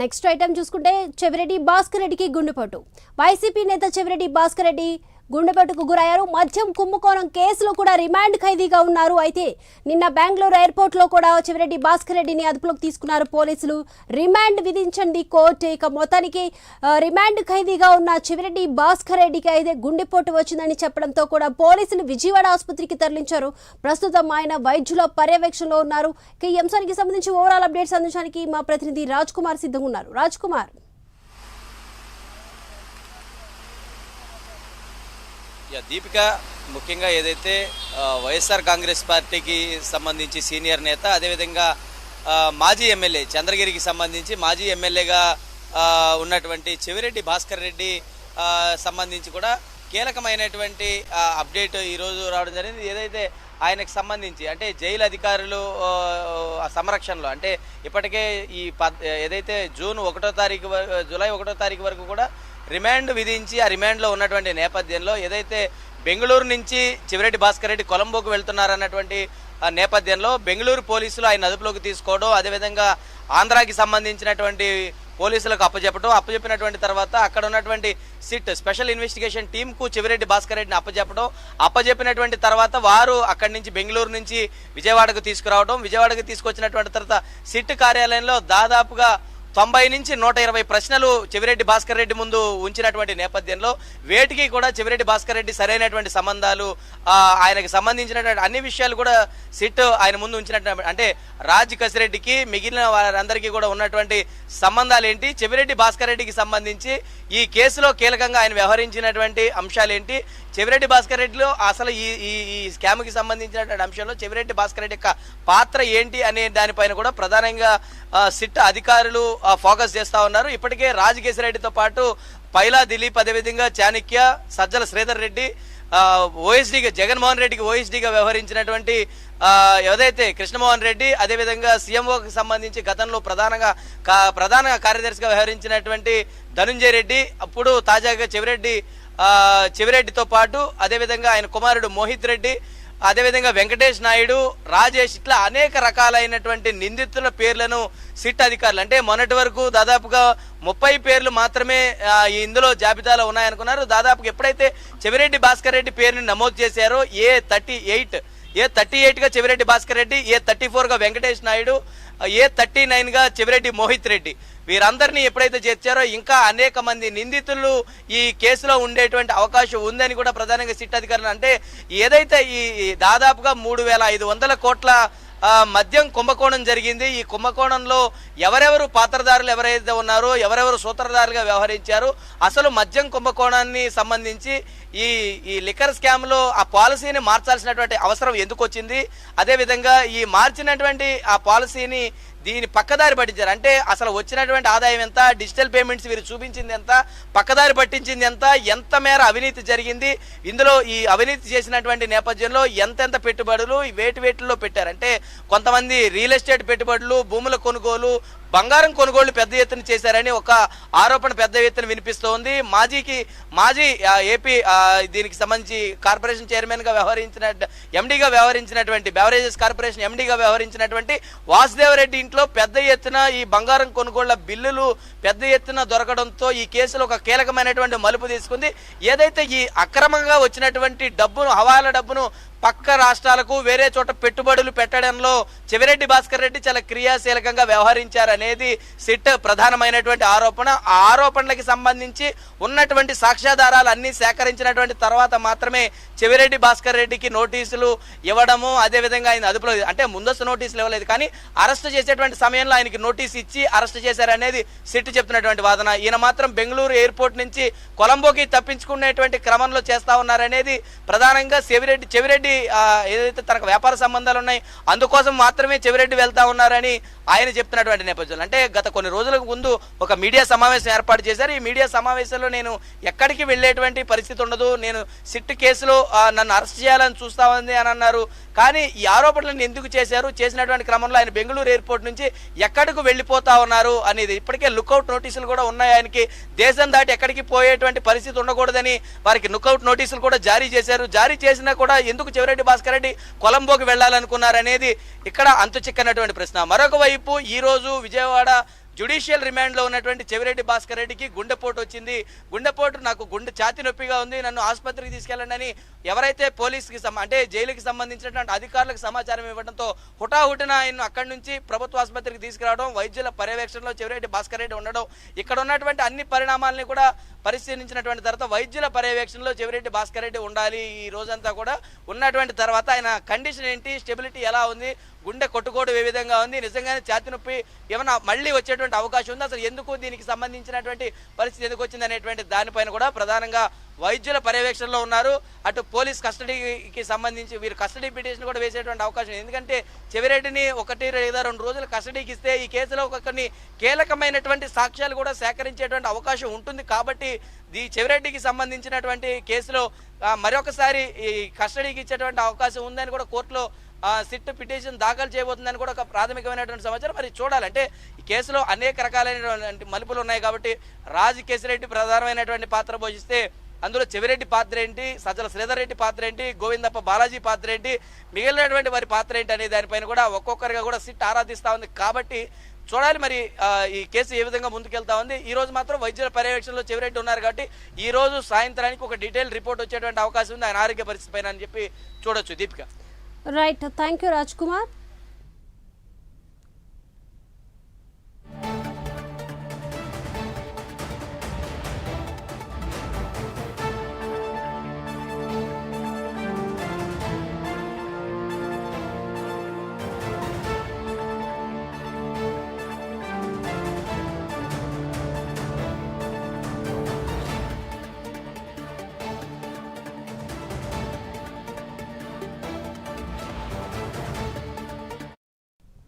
Next item చూసుకుంటే చెవిరెడ్డి భాస్కర్ రెడ్డికి గుండెపోటు. వైసీపీ నేత చెవిరెడ్డి భాస్కర్ రెడ్డి గుండెపోటుకు గురయ్యారు. మద్యం కుంభకోణం కేసులో కూడా రిమాండ్ ఖైదీగా ఉన్నారు. అయితే నిన్న బెంగళూరు ఎయిర్పోర్ట్లో కూడా చెవిరెడ్డి భాస్కర్ రెడ్డిని అదుపులోకి తీసుకున్నారు పోలీసులు. రిమాండ్ విధించండి కోర్టు. ఇక మొత్తానికి రిమాండ్ ఖైదీగా ఉన్న చెవిరెడ్డి భాస్కర్ రెడ్డికి అయితే గుండెపోటు వచ్చిందని చెప్పడంతో కూడా పోలీసులు విజయవాడ ఆసుపత్రికి తరలించారు. ప్రస్తుతం ఆయన వైద్యుల పర్యవేక్షణలో ఉన్నారు. ఇక ఈ అంశానికి సంబంధించి ఓవరాల్ అప్డేట్స్ అందించడానికి మా ప్రతినిధి రాజ్ కుమార్ సిద్ధంగా ఉన్నారు. రాజ్ కుమార్. యా దీపిక ముఖ్యంగా ఏదైతే వైఎస్ఆర్ కాంగ్రెస్ పార్టీకి సంబంధించి సీనియర్ నేత అదేవిధంగా మాజీ ఎమ్మెల్యే చంద్రగిరికి సంబంధించి మాజీ ఎమ్మెల్యేగా ఉన్నటువంటి చెవిరెడ్డి భాస్కర్ రెడ్డి సంబంధించి కూడా కీలకమైనటువంటి అప్డేట్ ఈరోజు రావడం జరిగింది. ఏదైతే ఆయనకు సంబంధించి అంటే జైలు అధికారులు సంరక్షణలో అంటే ఇప్పటికే ఈ ఏదైతే జూన్ ఒకటో తారీఖు జూలై ఒకటో తారీఖు వరకు కూడా రిమాండ్ విధించి ఆ రిమాండ్లో ఉన్నటువంటి నేపథ్యంలో ఏదైతే బెంగళూరు నుంచి చివరెడ్డి భాస్కర్ రెడ్డి కొలంబోకు వెళ్తున్నారన్నటువంటి ఆ నేపథ్యంలో బెంగళూరు పోలీసులు ఆయన అదుపులోకి తీసుకోవడం అదేవిధంగా ఆంధ్రాకి సంబంధించినటువంటి పోలీసులకు అప్పచెప్పడం అప్పచెప్పినటువంటి తర్వాత అక్కడ ఉన్నటువంటి సిట్ స్పెషల్ ఇన్వెస్టిగేషన్ టీంకు చివరెడ్డి భాస్కర్ రెడ్డిని అప్పచెప్పడం అప్పచెప్పినటువంటి తర్వాత వారు అక్కడి నుంచి బెంగళూరు నుంచి విజయవాడకు తీసుకురావడం విజయవాడకు తీసుకొచ్చినటువంటి తర్వాత సిట్ కార్యాలయంలో దాదాపుగా తొంభై నుంచి నూట ఇరవై ప్రశ్నలు చెవిరెడ్డి భాస్కర్ రెడ్డి ముందు ఉంచినటువంటి నేపథ్యంలో వేటికి కూడా చెవిరెడ్డి భాస్కర్ రెడ్డి సరైనటువంటి సంబంధాలు ఆయనకి సంబంధించినటువంటి అన్ని విషయాలు కూడా సిట్ ఆయన ముందు ఉంచినటువంటి అంటే రాజ్ కసిరెడ్డికి మిగిలిన వారందరికీ కూడా ఉన్నటువంటి సంబంధాలు ఏంటి చెవిరెడ్డి భాస్కర్ రెడ్డికి సంబంధించి ఈ కేసులో కీలకంగా ఆయన వ్యవహరించినటువంటి అంశాలు ఏంటి చెవిరెడ్డి భాస్కర్ రెడ్డిలో అసలు ఈ ఈ స్కామ్కి సంబంధించినటువంటి అంశంలో చెవిరెడ్డి భాస్కర్ రెడ్డి యొక్క పాత్ర ఏంటి అనే దానిపైన కూడా ప్రధానంగా సిట్ అధికారులు ఫోకస్ చేస్తా ఉన్నారు. ఇప్పటికే రాజకేశ్వర పాటు పైలా దిలీప్ అదేవిధంగా చాణక్య సజ్జల శ్రీధర్ రెడ్డి ఓఎస్డీగా జగన్మోహన్ రెడ్డికి ఓఎస్డీగా వ్యవహరించినటువంటి ఏదైతే కృష్ణమోహన్ రెడ్డి అదేవిధంగా సీఎంఓకి సంబంధించి గతంలో ప్రధానంగా కా- ప్రధాన కార్యదర్శిగా వ్యవహరించినటువంటి ధనుంజయ రెడ్డి అప్పుడు తాజాగా చెవిరెడ్డి చెవిరెడ్డితో పాటు అదేవిధంగా ఆయన కుమారుడు మోహిత్ రెడ్డి అదేవిధంగా వెంకటేష్ నాయుడు రాజేష్ ఇట్లా అనేక రకాలైనటువంటి నిందితుల పేర్లను సిట్ అధికారులు. అంటే మొన్నటి వరకు దాదాపుగా ముప్పై పేర్లు మాత్రమే ఇందులో జాబితాలో ఉన్నాయనుకున్నారు. దాదాపుగా ఎప్పుడైతే చెవిరెడ్డి భాస్కర్ రెడ్డి పేరుని నమోదు చేశారో A thirty eight A thirty ఎయిట్గా Chevireddy Bhaskar Reddy A thirty ఫోర్గా వెంకటేష్ నాయుడు ఏ థర్టీ నైన్గా చెవిరెడ్డి మోహిత్ రెడ్డి. వీరందరినీ ఎప్పుడైతే చేర్చారో ఇంకా అనేక మంది నిందితులు ఈ కేసులో ఉండేటువంటి అవకాశం ఉందని కూడా ప్రధానంగా సిట్ అధికారులు అంటే ఏదైతే ఈ దాదాపుగా మూడు వేల ఐదు వందల కోట్ల మద్యం కుంభకోణం జరిగింది. ఈ కుంభకోణంలో ఎవరెవరు పాత్రదారులు ఎవరైతే ఉన్నారో ఎవరెవరు సూత్రధారులుగా వ్యవహరించారు అసలు మద్యం కుంభకోణాన్ని సంబంధించి ఈ ఈ లిక్కర్ స్కామ్లో ఆ పాలసీని మార్చాల్సినటువంటి అవసరం ఎందుకు వచ్చింది అదేవిధంగా ఈ మార్చినటువంటి ఆ పాలసీని దీని పక్కదారి పట్టించారు. అంటే అసలు వచ్చినటువంటి ఆదాయం ఎంత డిజిటల్ పేమెంట్స్ వీరు చూపించింది ఎంత పక్కదారి పట్టించింది ఎంత ఎంత మేర అవినీతి జరిగింది ఇందులో ఈ అవినీతి చేసినటువంటి నేపథ్యంలో ఎంతెంత పెట్టుబడులు ఈ వేటి వేటిల్లో పెట్టారంటే కొంతమంది రియల్ ఎస్టేట్ పెట్టుబడులు భూముల కొనుగోలు బంగారం కొనుగోళ్ళు పెద్ద ఎత్తున చేశారని ఒక ఆరోపణ పెద్ద ఎత్తున వినిపిస్తోంది. మాజీకి మాజీ ఏపీ దీనికి సంబంధించి కార్పొరేషన్ చైర్మన్గా వ్యవహరించిన ఎండీగా వ్యవహరించినటువంటి బెవరేజెస్ కార్పొరేషన్ ఎండీగా వ్యవహరించినటువంటి వాసుదేవరెడ్డి దీంట్లో పెద్ద ఎత్తున ఈ బంగారం కొనుగోళ్ళ బిల్లులు పెద్ద ఎత్తున దొరకడంతో ఈ కేసులో ఒక కీలకమైనటువంటి మలుపు తీసుకుంది. ఏదైతే ఈ అక్రమంగా వచ్చినటువంటి డబ్బును హవాల డబ్బును పక్క రాష్ట్రాలకు వేరే చోట పెట్టుబడులు పెట్టడంలో చెవిరెడ్డి భాస్కర్ రెడ్డి చాలా క్రియాశీలకంగా వ్యవహరించారనేది సిట్ ప్రధానమైనటువంటి ఆరోపణ. ఆ ఆరోపణలకి సంబంధించి ఉన్నటువంటి సాక్ష్యాధారాలు అన్నీ సేకరించినటువంటి తర్వాత మాత్రమే చెవిరెడ్డి భాస్కర్ రెడ్డికి నోటీసులు ఇవ్వడము అదేవిధంగా ఆయన అదుపులో అంటే ముందస్తు నోటీసులు ఇవ్వలేదు. కానీ అరెస్ట్ చేసేటువంటి సమయంలో ఆయనకి నోటీస్ ఇచ్చి అరెస్ట్ చేశారనేది సిట్ చెప్తున్నటువంటి వాదన. ఈయన మాత్రం బెంగళూరు ఎయిర్పోర్ట్ నుంచి కొలంబోకి తప్పించుకునేటువంటి క్రమంలో చేస్తా ఉన్నారనేది ప్రధానంగా చెవిరెడ్డి చెవిరెడ్డి ఏదైతే తనకు వ్యాపార సంబంధాలు ఉన్నాయి అందుకోసం మాత్రమే చెవిరెడ్డి వెళ్తా ఉన్నారని ఆయన చెప్తున్నటువంటి నేపథ్యంలో. అంటే గత కొన్ని రోజులకు ముందు ఒక మీడియా సమావేశం ఏర్పాటు చేశారు. ఈ మీడియా సమావేశంలో నేను ఎక్కడికి వెళ్ళేటువంటి పరిస్థితి ఉండదు. నేను సిట్ కేసులో నన్ను అరెస్ట్ చేయాలని చూస్తా అని అన్నారు. కానీ ఈ ఆరోపణలను ఎందుకు చేశారు? చేసినటువంటి క్రమంలో ఆయన బెంగళూరు ఎయిర్పోర్ట్ నుంచి ఎక్కడికి వెళ్ళిపోతా ఉన్నారు అనేది ఇప్పటికే లుకౌట్ నోటీసులు కూడా ఉన్నాయి. ఆయనకి దేశం దాటి ఎక్కడికి పోయేటువంటి పరిస్థితి ఉండకూడదని వారికి లుకౌట్ నోటీసులు కూడా జారీ చేశారు. జారీ చేసినా కూడా ఎందుకు చెవిరెడ్డి భాస్కర్ రెడ్డి కొలంబోకి వెళ్ళాలనుకున్నారనేది ఇక్కడ అంతు చిక్కనటువంటి ప్రశ్న. మరొక మరోవైపు ఈ రోజు విజయవాడ జ్యుడిషియల్ రిమాండ్లో ఉన్నటువంటి చెవిరెడ్డి భాస్కర్ రెడ్డికి గుండెపోటు వచ్చింది. గుండెపోటు నాకు గుండె ఛాతి నొప్పిగా ఉంది. నన్ను ఆసుపత్రికి తీసుకెళ్ళండి అని ఎవరైతే పోలీస్కి అంటే జైలుకి సంబంధించినటువంటి అధికారులకు సమాచారం ఇవ్వడంతో హుటాహుటిన ఆయన అక్కడి నుంచి ప్రభుత్వ ఆసుపత్రికి తీసుకురావడం వైద్యుల పర్యవేక్షణలో చెవిరెడ్డి భాస్కర్ రెడ్డి ఉండడం ఇక్కడ ఉన్నటువంటి అన్ని పరిణామాలని కూడా పరిశీలించినటువంటి తర్వాత వైద్యుల పర్యవేక్షణలో చెవిరెడ్డి భాస్కర్ రెడ్డి ఉండాలి. ఈ రోజంతా కూడా ఉన్నటువంటి తర్వాత ఆయన కండిషన్ ఏంటి? స్టెబిలిటీ ఎలా ఉంది? గుండె కొట్టుకోవడం ఏ విధంగా ఉంది? నిజంగానే ఛాతి నొప్పి ఏమైనా మళ్ళీ వచ్చేటువంటి అవకాశం ఉంది? అసలు ఎందుకు దీనికి సంబంధించినటువంటి పరిస్థితి ఎందుకు వచ్చింది అనేటువంటి దానిపైన కూడా ప్రధానంగా వైద్యుల పర్యవేక్షణలో ఉన్నారు. అటు పోలీస్ కస్టడీకి సంబంధించి వీరు కస్టడీ పిటిషన్ కూడా వేసేటువంటి అవకాశం ఎందుకంటే చెవిరెడ్డిని ఒకటి లేదా రెండు రోజులు కస్టడీకి ఇస్తే ఈ కేసులో ఒక కొన్ని కీలకమైనటువంటి సాక్ష్యాలు కూడా సేకరించేటువంటి అవకాశం ఉంటుంది. కాబట్టి ఈ చెవిరెడ్డికి సంబంధించినటువంటి కేసులో మరొకసారి ఈ కస్టడీకి ఇచ్చేటువంటి అవకాశం ఉందని కూడా కోర్టులో సిట్ పిటిషన్ దాఖలు చేయబోతుందని కూడా ఒక ప్రాథమికమైనటువంటి సమాచారం. మరి చూడాలి అంటే ఈ కేసులో అనేక రకాలైనటువంటి మలుపులు ఉన్నాయి కాబట్టి రాజు కేసిరెడ్డి ప్రధానమైనటువంటి పాత్ర పోషిస్తే అందులో చెవిరెడ్డి పాత్ర ఏంటి? సజ్జల శ్రీధర్ రెడ్డి పాత్ర ఏంటి? గోవిందప్ప బాలాజీ పాత్ర ఏంటి? మిగిలినటువంటి వారి పాత్ర ఏంటి అనే దానిపైన కూడా ఒక్కొక్కరిగా కూడా సిట్ ఆరాధిస్తూ ఉంది. కాబట్టి చూడాలి మరి ఈ కేసు ఏ విధంగా ముందుకెళ్తా ఉంది. ఈ రోజు మాత్రం వైద్యుల పర్యవేక్షణలో చెవిరెడ్డి ఉన్నారు కాబట్టి ఈ రోజు సాయంత్రానికి ఒక డీటెయిల్ రిపోర్ట్ వచ్చేటువంటి అవకాశం ఉంది. ఆయన ఆరోగ్య పరిస్థితి పైన అని చెప్పి చూడొచ్చు Deepika. Right thank you Raj Kumar